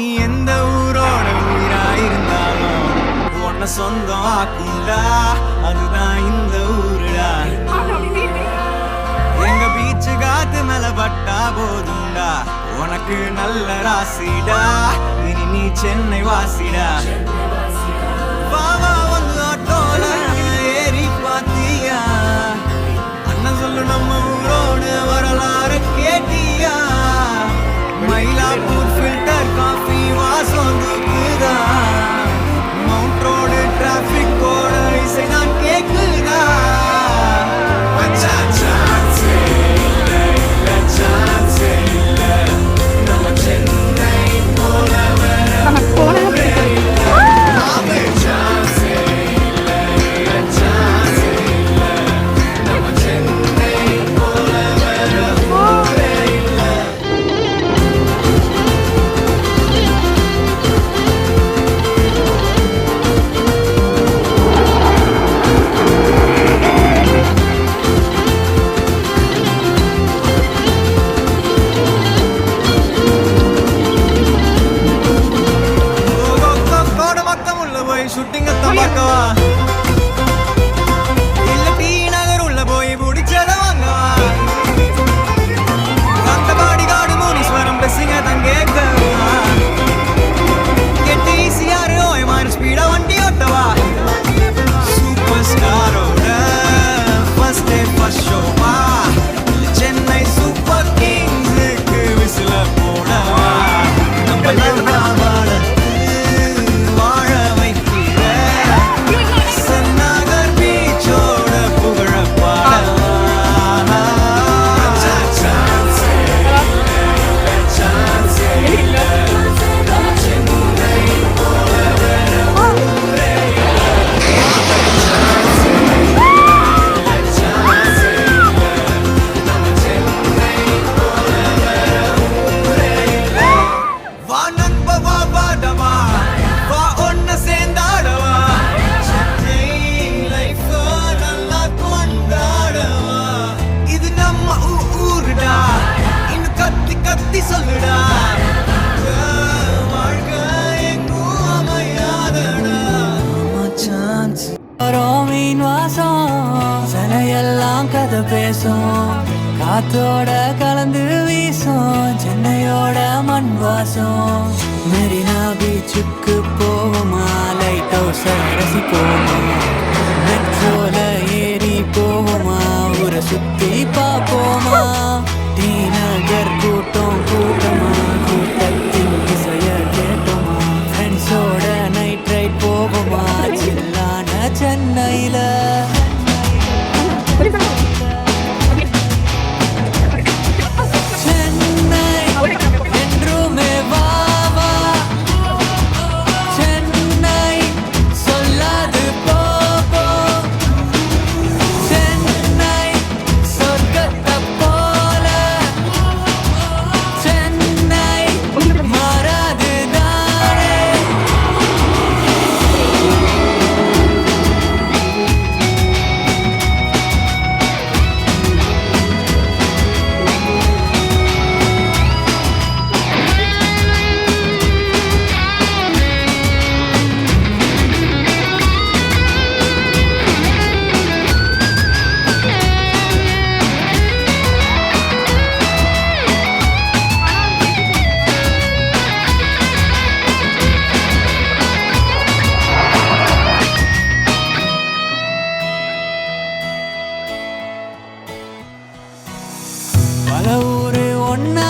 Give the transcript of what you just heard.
நீ எந்த ஊரோட உயிராயிருந்தாலும் உன்னை சொந்தம் ஆக்கும்டா. அதுதான் இந்த ஊருடா. எங்க பீச்சு காத்து மேல பட்டா போதும்டா. உனக்கு நல்ல ராசிடா. இனி நீ சென்னை வாசிடா. காத்தோட கலந்து வீசும் சென்னையோட மண் வாசம். மெரினா பீச்சுக்கு போவோமா லைட் ஹவுஸ் ரசிப்போமா மெட்ரோல ஏறி போவோமா ஊரை சுத்தி பார்ப்போமா. டீ நகர் கூட்டம் கூட்டமா கூட்டத்தின் இசைய கேட்டோமா. ஃப்ரெண்ட்ஸோட நைட் ரைட் போவோமா சில்லான சென்னையில பல ஊரு ஒன்னா